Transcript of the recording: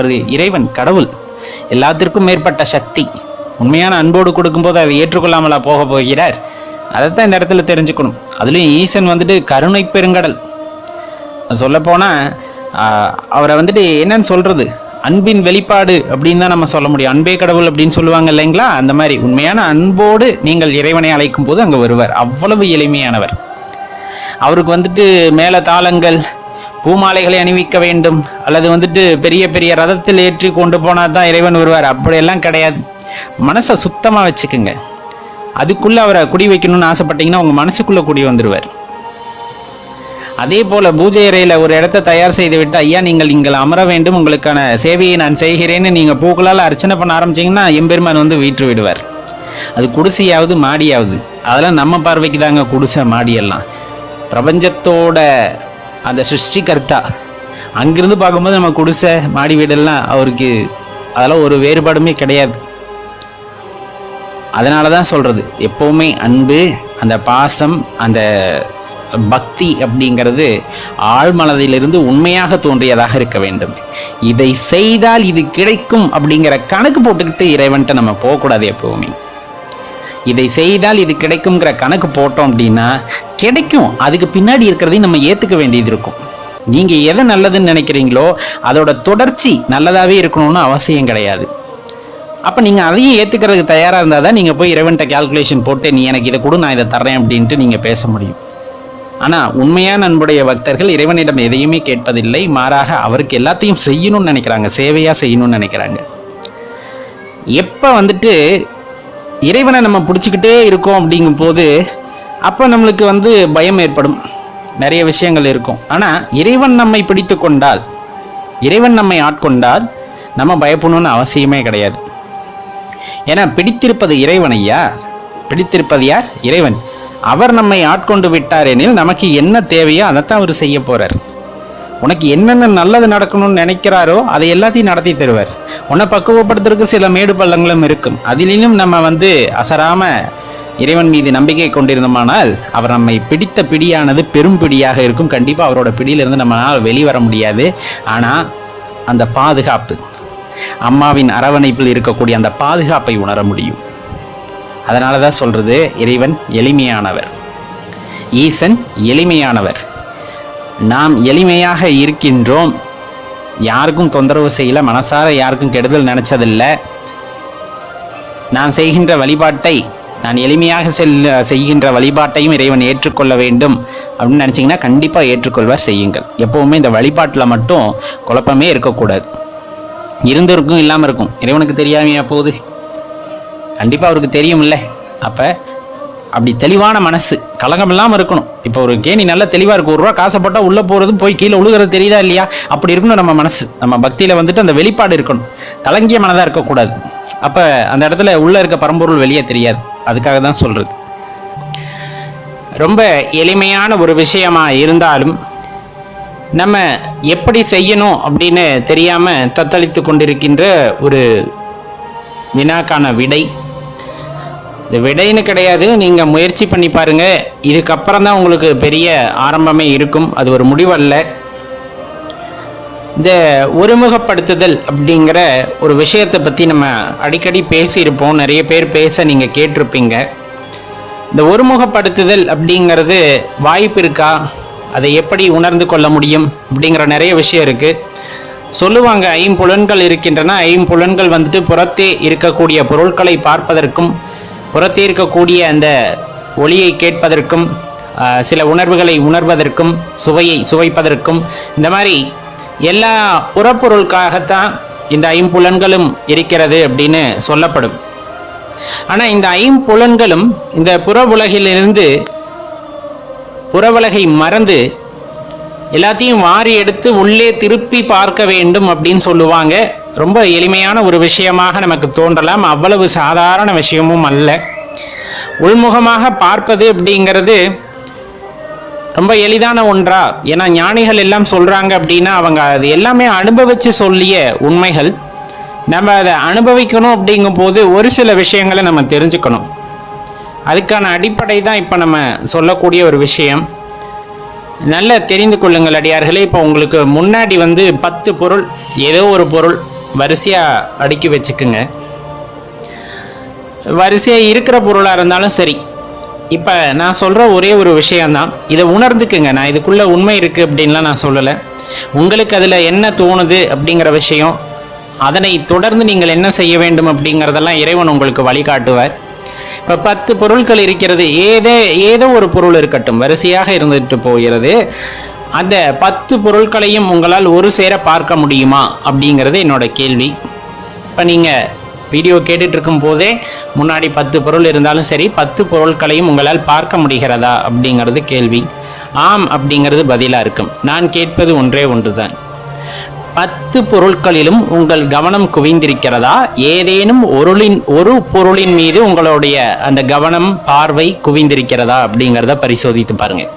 அவரது இறைவன் கடவுள். எல்லாத்திற்கும் மேற்பட்ட சக்தி. உண்மையான அன்போடு கொடுக்கும்போது அதை ஏற்றுக்கொள்ளாமலா போக போகிறார். அதைத்தான் இந்த இடத்துல தெரிஞ்சுக்கணும். அதுலேயும் ஈசன் வந்துட்டு கருணை பெருங்கடல். சொல்லப்போனால் அவரை வந்துட்டு என்னன்னு சொல்கிறது அன்பின் வெளிப்பாடு அப்படின்னு தான் நம்ம சொல்ல முடியும். அன்பே கடவுள் அப்படின்னு சொல்லுவாங்க இல்லைங்களா? அந்த மாதிரி உண்மையான அன்போடு நீங்கள் இறைவனை அழைக்கும் போது அங்கே வருவார். அவ்வளவு எளிமையானவர். அவருக்கு வந்துட்டு மேலே தாளங்கள் பூமாலைகளை அணிவிக்க வேண்டும். அல்லது வந்துட்டு பெரிய பெரிய ரதத்தில் ஏற்றி கொண்டு போனால் தான் இறைவன் வருவார். அப்படியெல்லாம் கிடையாது. மனசை சுத்தமாக வச்சுக்குங்க. அதுக்குள்ளே அவரை குடி வைக்கணும்னு ஆசைப்பட்டீங்கன்னா உங்கள் மனசுக்குள்ளே குடி வந்துடுவார் அதே போல் பூஜை அறையில் ஒரு இடத்த தயார் செய்து விட்டு ஐயா நீங்கள் இங்கே அமர வேண்டும். உங்களுக்கான சேவையை நான் செய்கிறேன்னு நீங்கள் பூக்களால் அர்ச்சனை பண்ண ஆரம்பிச்சீங்கன்னா எம்பெருமான் வந்து வீற்று விடுவார். அது குடிசையாவது மாடியாவது. அதெல்லாம் நம்ம பார்வைக்கு தாங்க குடிசை மாடியெல்லாம். பிரபஞ்சத்தோட அந்த சிருஷ்டிகர்த்தா. அங்கிருந்து பார்க்கும்போது நம்ம குடிசை மாடி வீடெல்லாம் அவருக்கு அதெல்லாம் ஒரு வேறுபாடுமே கிடையாது. அதனால தான் சொல்கிறது எப்போவுமே அன்பு அந்த பாசம் அந்த பக்தி அப்படிங்கிறது ஆழ்மனதிலிருந்து உண்மையாக தோன்றியதாக இருக்க வேண்டும். இதை செய்தால் இது கிடைக்கும் அப்படிங்கிற கணக்கு போட்டுக்கிட்டு இறைவன்ட்ட நம்ம போகக்கூடாது எப்போவுமே. இதை செய்தால் இது கிடைக்குங்கிற கணக்கு போட்டோம் அப்படின்னா கிடைக்கும். அதுக்கு பின்னாடி இருக்கிறதையும் நம்ம ஏற்றுக்க வேண்டியது இருக்கும். நீங்கள் எதை நல்லதுன்னு நினைக்கிறீங்களோ அதோட தொடர்ச்சி நல்லதாகவே இருக்கணும்னு அவசியம் கிடையாது. அப்போ நீங்கள் அதையும் ஏற்றுக்கிறதுக்கு தயாராக இருந்தால் தான் நீங்கள் போய் இறைவன்ட்ட கால்குலேஷன் போட்டு நீ எனக்கு இதை கொடு நான் இதை தர்றேன் அப்படின்ட்டு நீங்கள் பேச முடியும். ஆனால் உண்மையான அன்புடைய பக்தர்கள் இறைவனிடம் எதையுமே கேட்பதில்லை. மாறாக அவருக்கு எல்லாத்தையும் செய்யணும்னு நினைக்கிறாங்க சேவையாக செய்யணும்னு நினைக்கிறாங்க. எப்போ வந்துட்டு இறைவனை நம்ம பிடிச்சிக்கிட்டே இருக்கோம் அப்படிங்கும் போது அப்போ நம்மளுக்கு வந்து பயம் ஏற்படும். நிறைய விஷயங்கள் இருக்கும். ஆனால் இறைவன் நம்மை பிடித்து கொண்டால் இறைவன் நம்மை ஆட்கொண்டால் நம்ம பயப்படணும்னு அவசியமே கிடையாது. ஏன்னா பிடித்திருப்பது இறைவன் ஐயா. பிடித்திருப்பது யார்? இறைவன். அவர் நம்மை ஆட்கொண்டு விட்டார் எனில் நமக்கு என்ன தேவையோ அதைத்தான் அவர் செய்ய போகிறார் உனக்கு என்னென்ன நல்லது நடக்கணும்னு நினைக்கிறாரோ அதை எல்லாத்தையும் நடத்தி தருவார். உன்னை பக்குவப்படுத்துறதுக்கு சில மேடு பள்ளங்களும் இருக்கும். அதிலும் நம்ம வந்து அசராம இறைவன் மீது நம்பிக்கை கொண்டிருந்தோமானால் அவர் நம்மை பிடித்த பிடியானது பெரும் பிடியாக இருக்கும். கண்டிப்பாக அவரோட பிடியிலிருந்து நம்மளால் வெளிவர முடியாது. ஆனால் அந்த பாதுகாப்பு அம்மாவின் அரவணைப்பில் இருக்கக்கூடிய அந்த பாதுகாப்பை உணர முடியும். அதனால தான் சொல்றது இறைவன் எளிமையானவர். ஈசன் எளிமையானவர். நாம் எளிமையாக இருக்கின்றோம். யாருக்கும் தொந்தரவு செய்யல மனசார யாருக்கும் கெடுதல் நினச்சதில்லை. நான் செய்கின்ற வழிபாட்டை நான் எளிமையாக செல் செய்கின்ற வழிபாட்டையும் இறைவன் ஏற்றுக்கொள்ள வேண்டும். அப்படின்னு நினச்சிங்கன்னா கண்டிப்பாக ஏற்றுக்கொள்வார் செய்யுங்கள். எப்போவுமே இந்த வழிபாட்டில் மட்டும் குழப்பமே இருக்கக்கூடாது. இருந்திருக்கும் இல்லாமல் இருக்கும். இறைவனுக்கு தெரியாமையா போகுது? கண்டிப்பாக அவருக்கு தெரியும்ல. அப்போ அப்படி தெளிவான மனசு கலங்கம் இல்லாமல் இருக்கணும். இப்போ ஒரு கேணி நல்ல தெளிவாக இருக்கும் ஒரு ரூபா காசைப்பட்டால் உள்ளே போகிறதும் போய் கீழே உழுகிறது தெரியுதா இல்லையா? அப்படி இருக்கணும் நம்ம மனசு. நம்ம பக்தியில் வந்துட்டு அந்த வெளிப்பாடு இருக்கணும். கலங்கிய மனதாக இருக்கக்கூடாது. அப்போ அந்த இடத்துல உள்ளே இருக்க பரம்பொருள் வெளியே தெரியாது. அதுக்காக தான் சொல்கிறது ரொம்ப எளிமையான ஒரு விஷயமாக இருந்தாலும் நம்ம எப்படி செய்யணும் அப்படின்னு தெரியாமல் தத்தளித்து கொண்டிருக்கின்ற ஒரு வினாக்கான விடை இந்த விடைன்னு கிடையாது. நீங்கள் முயற்சி பண்ணி பாருங்கள் இதுக்கப்புறம் தான் உங்களுக்கு பெரிய ஆரம்பமே இருக்கும். அது ஒரு முடிவல்ல. இந்த ஒருமுகப்படுத்துதல் அப்படிங்கிற ஒரு விஷயத்தை பற்றி நம்ம அடிக்கடி பேசியிருப்போம். நிறைய பேர் பேச நீங்கள் கேட்டிருப்பீங்க. இந்த ஒருமுகப்படுத்துதல் அப்படிங்கிறது வாய்ப்பு இருக்கா? அதை எப்படி உணர்ந்து கொள்ள முடியும்? அப்படிங்கிற நிறைய விஷயம் இருக்குது சொல்லுவாங்க ஐம்புலன்கள் இருக்கின்றன. ஐம்புலன்கள் வந்துட்டு புறத்தே இருக்கக்கூடிய பொருட்களை பார்ப்பதற்கும் புறத்தே இருக்கக்கூடிய அந்த ஒளியை கேட்பதற்கும் சில உணர்வுகளை உணர்வதற்கும் சுவையை சுவைப்பதற்கும் இந்த மாதிரி எல்லா புறப்பொருளுக்காகத்தான் இந்த ஐம்புலன்களும் இருக்கிறது அப்படின்னு சொல்லப்படும். ஆனால் இந்த ஐம்புலன்களும் இந்த புற உலகிலிருந்து புறவுலகை மறந்து எல்லாத்தையும் வாரி எடுத்து உள்ளே திருப்பி பார்க்க வேண்டும் அப்படின்னு சொல்லுவாங்க. ரொம்ப எளிமையான ஒரு விஷயமாக நமக்கு தோன்றலாம். அவ்வளவு சாதாரண விஷயமும் அல்ல. உள்முகமாக பார்ப்பது அப்படிங்கிறது ரொம்ப எளிதான ஒன்றா? ஏன்னா ஞானிகள் எல்லாம் சொல்கிறாங்க அப்படின்னா அவங்க அது எல்லாமே அனுபவித்து சொல்லிய உண்மைகள். நம்ம அதை அனுபவிக்கணும் அப்படிங்கும் போது ஒரு சில விஷயங்களை நம்ம தெரிஞ்சுக்கணும். அதுக்கான அடிப்படை தான் இப்போ நம்ம சொல்லக்கூடிய ஒரு விஷயம். நல்ல தெரிந்து கொள்ளுங்கள் அடியார்களே இப்போ உங்களுக்கு முன்னாடி வந்து பத்து பொருள் ஏதோ ஒரு பொருள் வரிசையாக அடுக்கி வச்சுக்குங்க. வரிசையாக இருக்கிற பொருளாக இருந்தாலும் சரி. இப்போ நான் சொல்கிற ஒரே ஒரு விஷயம்தான். இதை உணர்ந்துக்குங்க. நான் இதுக்குள்ளே உண்மை இருக்குது அப்படின்லாம் நான் சொல்லலை. உங்களுக்கு அதில் என்ன தோணுது அப்படிங்கிற விஷயம் அதனை தொடர்ந்து நீங்கள் என்ன செய்ய வேண்டும் அப்படிங்கிறதெல்லாம் இறைவன் உங்களுக்கு வழிகாட்டுவார். இப்போ பத்து பொருட்கள் இருக்கிறது. ஏதே ஏதோ ஒரு பொருள் இருக்கட்டும். வரிசையாக இருந்துட்டு போகிறது. அந்த பத்து பொருட்களையும் உங்களால் ஒரு சேர பார்க்க முடியுமா? அப்படிங்கிறது என்னோட கேள்வி. இப்போ நீங்கள் வீடியோ கேட்டுட்ருக்கும் போதே முன்னாடி பத்து பொருள் இருந்தாலும் சரி பத்து பொருட்களையும் உங்களால் பார்க்க முடிகிறதா? அப்படிங்கிறது கேள்வி. ஆம் அப்படிங்கிறது பதிலாக இருக்கும். நான் கேட்பது ஒன்றே ஒன்று தான் பத்து பொருட்களிலும் உங்கள் கவனம் குவிந்திருக்கிறதா? ஏதேனும் ஒருளின் ஒரு பொருளின் மீது உங்களுடைய அந்த கவனம் பார்வை குவிந்திருக்கிறதா? அப்படிங்கிறத பரிசோதித்து பாருங்கள்